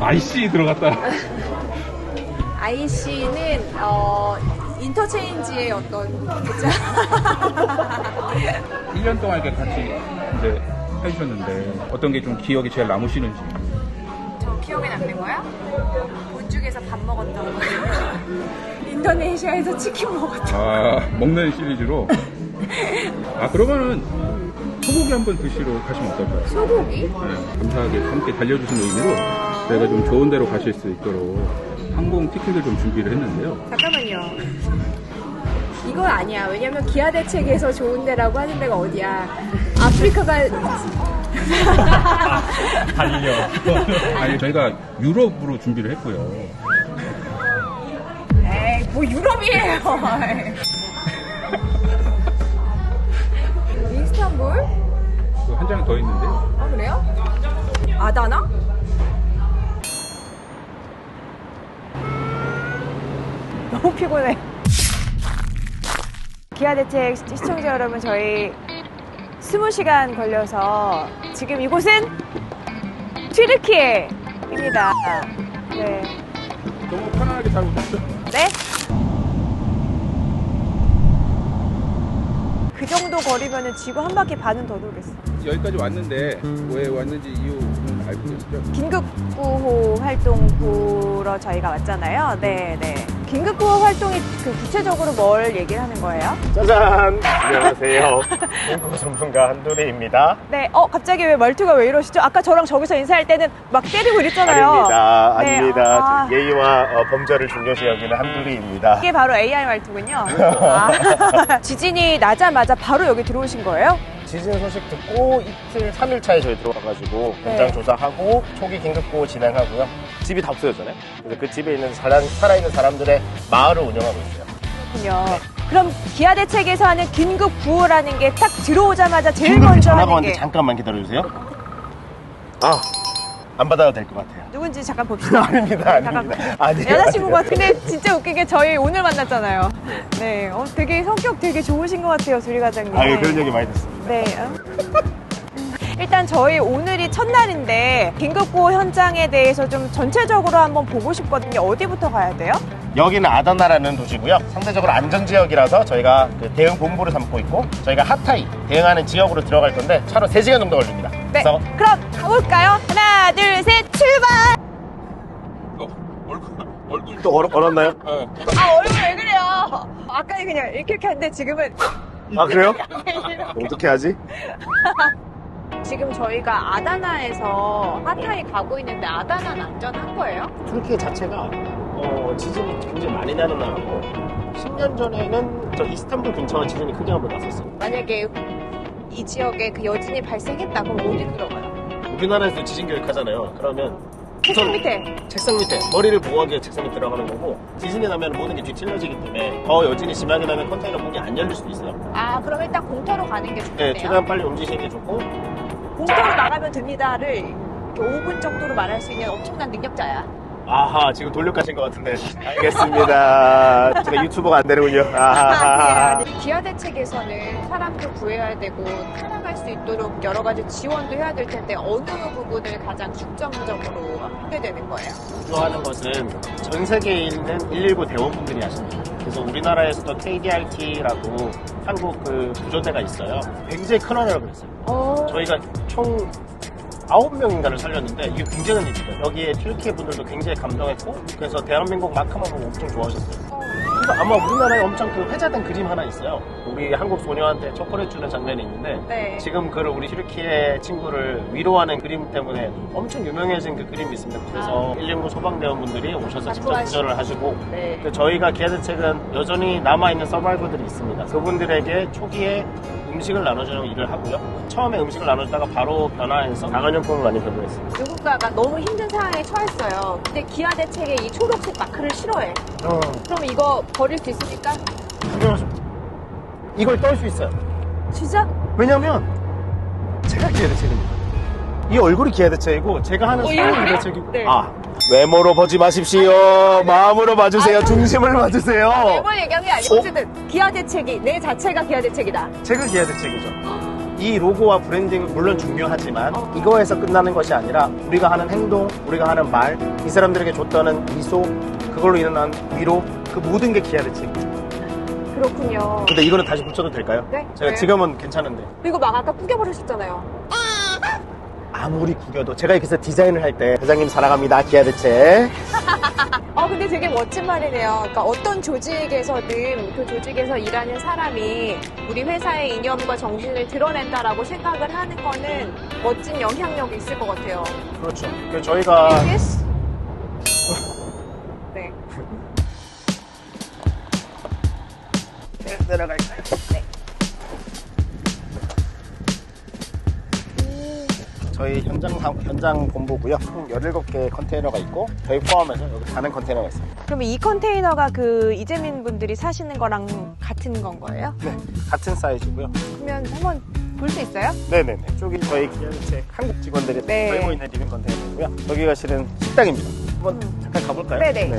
IC 들어갔다. IC는 어, 인터체인지의 어떤 그죠? 1년 동안 이렇게 같이 이제 해주셨는데 어떤 게 좀 기억이 제일 남으시는지. 저 기억에 남는 거야? 본죽에서 밥 먹었던 거. 인도네시아에서 치킨 먹었던 아, 먹는 시리즈로. 아, 그러면은 소고기 한번 드시러 가시면 어떨까요? 소고기? 네, 감사하게 함께 달려주신 의미로 저희가 좀 좋은 데로 가실 수 있도록 항공 티켓을 좀 준비를 했는데요. 잠깐만요. 이건 아니야. 왜냐면 기아 대책에서 좋은 데라고 하는 데가 어디야. 아프리카가 달려. 아니, 저희가 유럽으로 준비를 했고요. 에이, 뭐 유럽이에요. 한 장 더 있는데. 아 그래요? 아다나? 너무 피곤해. 기아 대책 시청자 여러분 저희 20시간 걸려서 지금 이곳은 튀르키예입니다. 네. 너무 편안하게 잘 오셨죠? 네? 그 정도 거리면은 지구 한 바퀴 반은 더 돌겠어. 여기까지 왔는데 왜 왔는지 이유는 알고 계시죠? 긴급 구호 활동 보러 저희가 왔잖아요. 네, 네. 긴급구호 활동이 그 구체적으로 뭘 얘기를 하는 거예요? 짜잔! 안녕하세요. 공구 전문가 한도리입니다. 네, 어, 갑자기 왜 말투가 왜 이러시죠? 아까 저랑 저기서 인사할 때는 막 때리고 이랬잖아요. 아닙니다. 네, 아닙니다. 아. 예의와 어, 범절을 중요시 여기는 한도리입니다. 이게 바로 AI 말투군요. 아. 지진이 나자마자 바로 여기 들어오신 거예요? 지진 소식 듣고 이틀, 3일 차에 저희 들어와가지고 현장 네. 조사하고 조사하고 초기 긴급구호 진행하고요. 집이 다 없어졌잖아요. 그래서 그 집에 있는 살아, 살아있는 사람들의 마을을 운영하고 있어요. 그렇군요. 그럼 기아 대책에서 하는 긴급 구호라는 게 딱 들어오자마자 제일 긴급히 먼저 전화가 하는 왔는데 게 잠깐만 기다려주세요. 아, 안 받아도 될 것 같아요. 누군지 잠깐 봅시다. 아닙니다. 아닙니다. 아니에요, 여자친구가 아니에요. 근데 진짜 웃기게 저희 오늘 만났잖아요. 네, 어, 되게 성격 되게 좋으신 것 같아요, 조리 과장님. 아, 예, 그런 얘기 많이 듣습니다. 네. 어? 일단 저희 오늘이 첫날인데 긴급구호 현장에 대해서 좀 전체적으로 한번 보고 싶거든요. 어디부터 가야 돼요? 여기는 아다나라는 도시고요. 상대적으로 안전지역이라서 저희가 그 대응 본부를 삼고 있고 저희가 하타이 대응하는 지역으로 들어갈 건데 차로 3시간 정도 걸립니다. 네. 그래서 그럼 가볼까요? 하나, 둘, 셋, 출발! 어, 얼굴, 얼굴. 또 얼, 얼었나요? 어. 아, 얼굴 왜 그래요? 아까 그냥 이렇게 이렇게 했는데 지금은 아 그래요? 어떻게 하지? 지금 저희가 아다나에서 하타이 가고 있는데 아다나는 안전한 거예요? 튀르키예 자체가 어, 지진이 굉장히 많이 나는 나라고 10년 전에는 저 이스탄불 근처에 지진이 크게 한번 났었어요. 만약에 이 지역에 그 여진이 발생했다 그럼 어디 들어가요? 우리나라에서 지진 교육 하잖아요. 그러면 책상 밑에 책상 밑에 머리를 보호하기 위해 책상 밑에 들어가는 거고 지진이 나면 모든 게 뒤틀려지기 때문에 더 여진이 심하게 나면 컨테이너 문이 안 열릴 수도 있어요. 아 그럼 일단 공터로 가는 게 네, 좋겠네요 최대한 빨리 움직이는 게 좋고 공터로 나가면 됩니다를 이렇게 5분 정도로 말할 수 있는 엄청난 능력자야 아하 지금 돌려가신 것 같은데. 알겠습니다. 제가 유튜버가 안 되는군요. 아하하하. 아니, 기아 대책에서는 사람도 구해야 되고 살아갈 수 있도록 여러 가지 지원도 해야 될 텐데 어느 부분을 가장 중점적으로 하게 되는 거예요? 구조하는 것은 전 세계에 있는 119 대원분들이 하십니다. 그래서 우리나라에서도 KDRT라고 한국 그 구조대가 있어요. 굉장히 큰 언어라고 그랬어요. 어... 저희가 총 9명인가를 살렸는데 이게 굉장한 일이죠 여기에 튀르키예 분들도 굉장히 감동했고 그래서 대한민국 보고 엄청 좋아하셨어요 그래서 아마 우리나라에 엄청 그 회자된 그림 하나 있어요. 우리 한국 소녀한테 초콜릿 주는 장면이 있는데 네. 지금 그 우리 튀르키예 친구를 위로하는 그림 때문에 엄청 유명해진 그 그림이 있습니다. 그래서 119 소방대원분들이 오셔서 직접. 구조를 하시고 네. 그 저희가 기아대책은 여전히 남아있는 서바이버들이 있습니다. 그분들에게 초기에 음식을 나눠주는 일을 하고요. 처음에 음식을 나눠주다가 바로 변화해서 강한용품을 많이 배부했습니다. 누군가가 너무 힘든 상황에 처했어요. 근데 기아 대책에 이 초록색 마크를 싫어해. 어, 그럼 이거 버릴 수 있습니까? 이걸 떨 수 있어요. 진짜? 왜냐면 제가 기회대책입니다. 이 얼굴이 기회대책이고 제가 하는 어, 이 사람이 얼굴이요? 기회대책이고 네. 아 외모로 보지 마십시오. 마음으로 봐주세요. 아, 중심을 봐주세요. 이번 얘기한 게 아니고 어? 어쨌든 기아 대책이 내 자체가 기아 대책이다. 제가 기회대책이죠. 이 로고와 브랜딩 물론 중요하지만 이거에서 끝나는 것이 아니라 우리가 하는 행동, 우리가 하는 말, 이 사람들에게 줬다는 미소, 그걸로 일어난 위로, 그 모든 게 기아를 책임져. 그렇군요. 근데 이거는 다시 붙여도 될까요? 네. 제가 네. 지금은 괜찮은데. 그리고 막 아까 구겨버리셨잖아요. 아무리 구겨도 제가 이렇게 해서 디자인을 할때 대장님 사랑합니다 기아 대체 어, 근데 되게 멋진 말이네요. 그러니까 어떤 조직에서든 그 조직에서 일하는 사람이 우리 회사의 이념과 정신을 드러낸다라고 생각을 하는 거는 멋진 영향력이 있을 것 같아요. 그렇죠 그 저희가 Yes? 저희 현장 사- 현장 본부고요. 총 17개 컨테이너가 있고 저희 포함해서 여기 다른 컨테이너가 있어요. 그러면 이 컨테이너가 그 이재민 분들이 사시는 거랑 같은 건 거예요? 네, 같은 사이즈고요. 그러면 한번 볼 수 있어요? 네네네. 쪽이 저희 기아대체 한국 직원들이 네. 살고 있는 리빙 컨테이너고요. 여기가 실은 식당입니다. 한번 잠깐 가볼까요? 네네.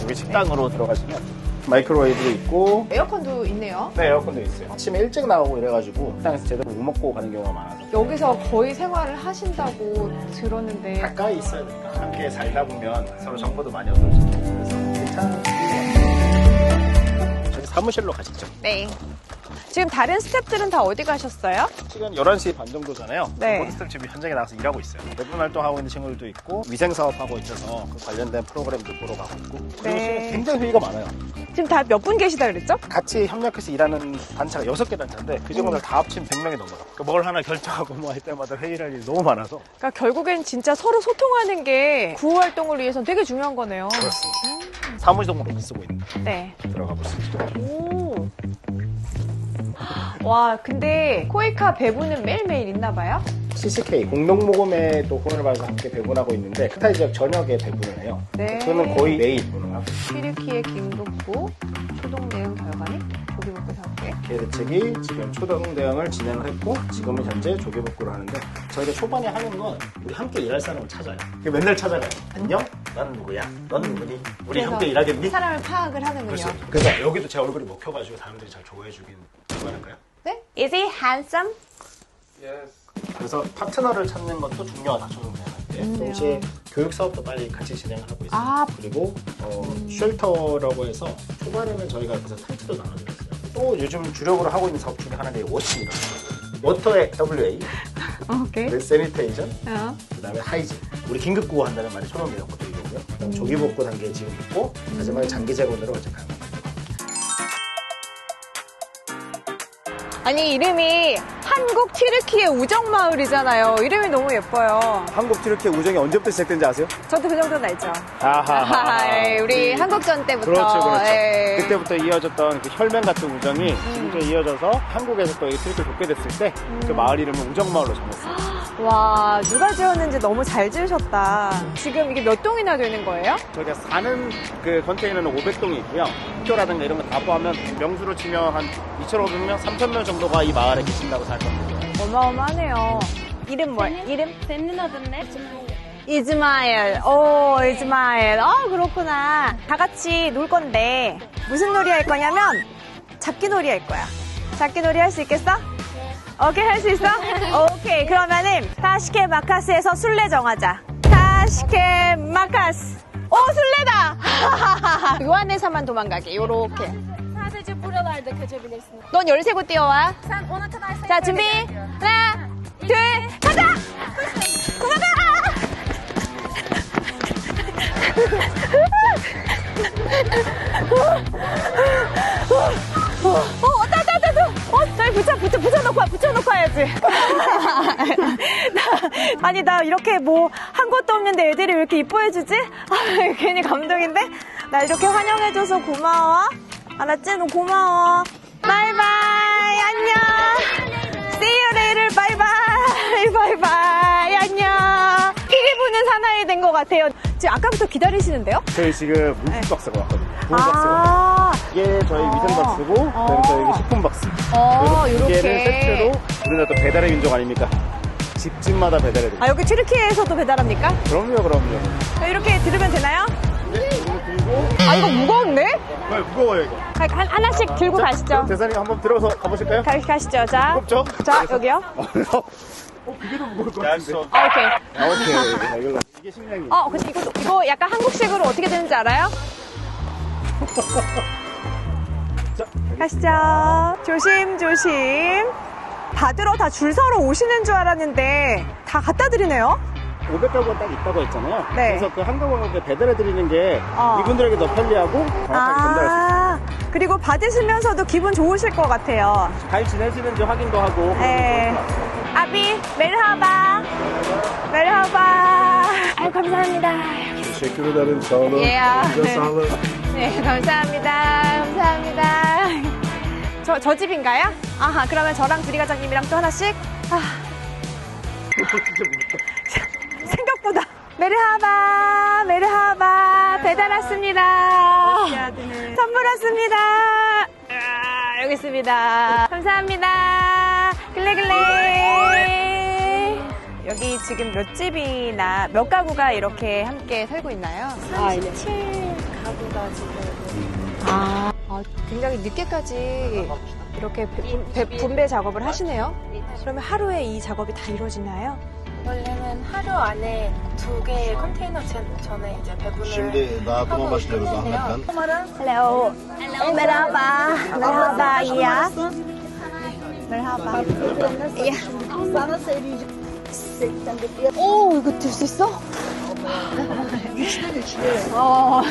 여기 식당으로 들어가시면 마이크로웨이브도 있고 에어컨도 있네요. 네, 에어컨도 있어요. 아침에 일찍 나오고 이래가지고 식당에서 제대로 못 먹고 가는 경우가 많아서 여기서 거의 생활을 하신다고 들었는데 가까이 있어야 되니까 함께 살다 보면 서로 정보도 많이 얻을 수 있고 그래서 괜찮은 것 같아요. 저희 사무실로 가시죠. 네. 지금 다른 스탭들은 다 어디 가셨어요? 지금 11시 반 정도잖아요. 네. 모든 스텝 지금 현장에 나가서 일하고 있어요. 대분 활동하고 있는 친구들도 있고 위생 사업하고 있어서 그 관련된 프로그램도 보러 가고 있고 그리고 네. 지금 굉장히 회의가 많아요. 지금 다 몇 분 계시다 그랬죠? 같이 협력해서 일하는 단체가 6개 단체인데 그 친구들 다 합치면 100명이 넘어요. 그뭘 하나 결정하고 뭐 할 때마다 회의를 할 일이 너무 많아서 그러니까 결국엔 진짜 서로 소통하는 게 구호 활동을 위해서는 되게 중요한 거네요. 그렇습니다. 사무실 동으로 쓰고 있는 네. 들어가 보시죠. 오. 와, 근데 코이카 배부는 매일매일 있나 봐요? CCK 공동모금회 또 후원을 받아서 함께 배분하고 있는데 크타이 지역 전역에 배분을 해요. 네. 그거는 거의 매일 보는 하고 튀르키의 긴급부 초동 대응 결과니 조기복구 상태. 계대책이 지금 초등 대응을 진행을 했고 지금은 현재 조개복구를 하는데 저희가 초반에 하는 건 우리 함께 일할 사람을 찾아요. 그 맨날 찾아가요. 안녕? 넌 누구야? 넌 누구니? 우리 그래서 함께 일하겠니? 사람을 파악을 하는군요. 그래서, 그래서 여기도 제 얼굴이 먹혀가지고 사람들이 잘 좋아해주긴 좋아할까요? 네? Is he handsome? 그래서 파트너를 찾는 것도 중요하다 생각할 때 동시에 교육 사업도 빨리 같이 진행을 하고 있어요. 아. 그리고 어, 쉘터라고 해서 초반에는 저희가 그래서 텐트도 나눠드렸어요. 또 요즘 주력으로 하고 있는 사업 중에 하나가 이 워치입니다. 워터의 WA, 오케이. 그 세니테이션, 어. 그다음에 하이진. 우리 긴급 구호 한다는 말이 것도 이거고요. 그다음 조기 복구 단계에 지금 있고 마지막에 장기 재건으로 가 아니 이름이 한국 튀르키의 우정 마을이잖아요. 이름이 너무 예뻐요. 한국 튀르키 우정이 언제부터 시작된지 아세요? 저도 그 정도는 알죠. 아하. 예, 우리 한국전 때부터. 그렇죠, 그렇죠. 예. 그때부터 이어졌던 그 혈맹 같은 우정이 지금까지 이어져서 한국에서 또 이트리를 돕게 됐을 때 그 마을 이름을 우정 마을로 정했어요. 와 누가 지었는지 너무 잘 지으셨다. 지금 이게 몇 동이나 되는 거예요? 저희가 사는 그 컨테이너는 500동이 있고요. 학교라든가 이런 거 다 포함하면 명수로 치면 한 2,500명, 3,000명 정도가 이 마을에 계신다고 생각합니다. 어마어마하네요. 이름 뭐야? 이름? Adın ne? 이즈마엘. 오, 이즈마엘. 어, 그렇구나. 다 같이 놀 건데, 무슨 놀이 할 거냐면, 잡기 놀이 할 거야. 잡기 놀이 할 수 있겠어? 오케이, 할 수 있어? 오케이. 그러면은, 타시케 마카스에서 술래 정하자. 타시케 마카스. 오, 술래다! 요 안에서만 도망가게, 요렇게. 넌 열세고 뛰어와. 자, 준비. 하나, 둘, 가자! 도망가! 붙여, 붙여, 붙여놓고 와, 붙여놓고 와야지. 나, 아니, 나 이렇게 뭐, 한 것도 없는데 애들이 왜 이렇게 이뻐해주지? 아, 괜히 감동인데? 나 이렇게 환영해줘서 고마워. 알았지? 너 고마워. 바이바이, 안녕. See you later, 바이바이, 바이바이, 안녕. 피리 부는 사나이 된 것 같아요. 지금 아까부터 기다리시는데요? 저희 지금 물품 박스가 왔거든요. 물 박스가 아, 이게 저희 위생 박스고, 그다음에 저희 식품 박스. 어, 그리고 두 개를 요렇게. 세트로 우리나라 또 배달의 민족 아닙니까? 집집마다 배달해드립니다. 아, 여기 튀르키예에서도 배달합니까? 그럼요, 그럼요. 이렇게 들으면 되나요? 네, 들고 아, 이거 무거운데? 네, 무거워요 이거. 가- 한, 하나씩 들고 가시죠. 대사님 한번 들어서 가보실까요? 가, 가시죠. 자. 무겁죠? 자, 여기요. 어, 그게 더 무거울 것 같은데. 아, 오케이. 아, 오케이. 자, 이걸로. 이게 식량이. 어, 근데 이거, 이거 약간 한국식으로 어떻게 되는지 알아요? 자, 가시죠. 조심, 조심. 받으러 다 줄 서러 오시는 줄 알았는데 다 갖다 드리네요. 500가구가 딱 있다고 했잖아요. 네. 그래서 그 한 가구에 배달해 드리는 게 어. 이분들에게 더 편리하고 정확하게 전달할 수 있어요. 아, 그리고 받으시면서도 기분 좋으실 것 같아요. 잘 지내시는지 확인도 하고. 네. 아비, 메르하바. 메르하바. 아유, 감사합니다. Teşekkür ederim. Sağ olun. Yeah. Size sağlık. 네, 감사합니다. 감사합니다. 저, 저 집인가요? 아하, 그러면 저랑 두리 과장님이랑 또 하나씩? 아. 생각보다. 메르하바, 메르하바. 배달 왔습니다. 선물 왔습니다. 아, 여기 있습니다. 감사합니다. 글래글래. 여기 지금 몇 집이나 몇 가구가 이렇게 함께 살고 있나요? 아, 37 가구가 지금 아, 아, 굉장히 늦게까지 이렇게 배- 배- 분배 작업을 하시네요. 그러면 하루에 이 작업이 다 이루어지나요? 원래는 하루 안에 두 개의 컨테이너 전- 전에 이제 배분을 başlıyoruz Ahmet'ten. Hello. Merhaba. Merhaba. Ya. Merhaba. Ya. 오, 이거 들 수 있어? 어.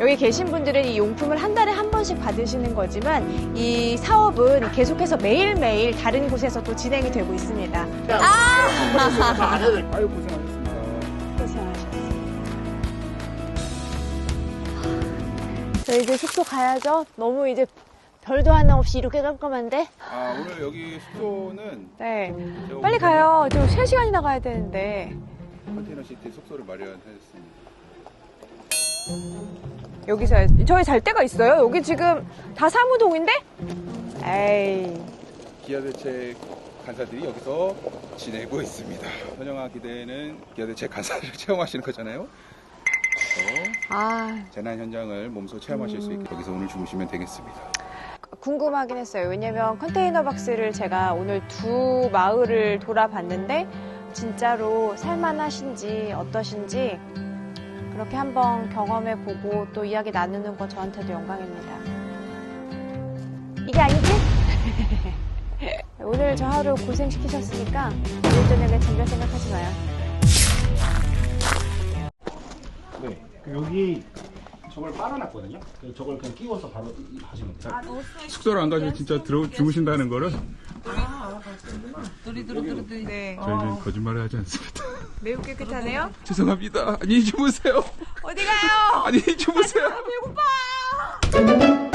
여기 계신 분들은 이 용품을 한 달에 한 번씩 받으시는 거지만 이 사업은 계속해서 매일매일 다른 곳에서 또 진행이 되고 있습니다. 아! 아유 고생하셨습니다. 저 이제 숙소 가야죠. 너무 이제 별도 하나 없이 이렇게 깜깜한데? 아 오늘 여기 숙소는 네. 제가 빨리 오늘 가요. 저 3시간이나 가야 되는데. 컨테이너 시티 숙소를 마련하였습니다. 여기서, 저희 잘 데가 있어요? 여기 지금 다 사무동인데? 에이. 기아 대책 간사들이 여기서 지내고 있습니다. 현영아 기대는 기아 대책 간사를 체험하시는 거잖아요. 아, 재난 현장을 몸소 체험하실 수 있게 여기서 오늘 주무시면 되겠습니다. 궁금하긴 했어요. 왜냐면 컨테이너 박스를 제가 오늘 두 마을을 돌아봤는데 진짜로 살만하신지 어떠신지 그렇게 한번 경험해 보고 또 이야기 나누는 거 저한테도 영광입니다. 이게 아니지? 오늘 저 하루 고생시키셨으니까 내일 저녁에 잠잘 생각하지 마요. 네. 그 여기 저걸 빨아놨거든요. 저걸 그냥 끼워서 바로 하시면 돼요. 숙소를 안 가시고 진짜 들어 주무신다는 거를 네. 저희는 거짓말을 하지 않습니다. 매우 깨끗하네요. 죄송합니다. 안녕히 주무세요. 어디 가요? 안녕히 주무세요. 배고파!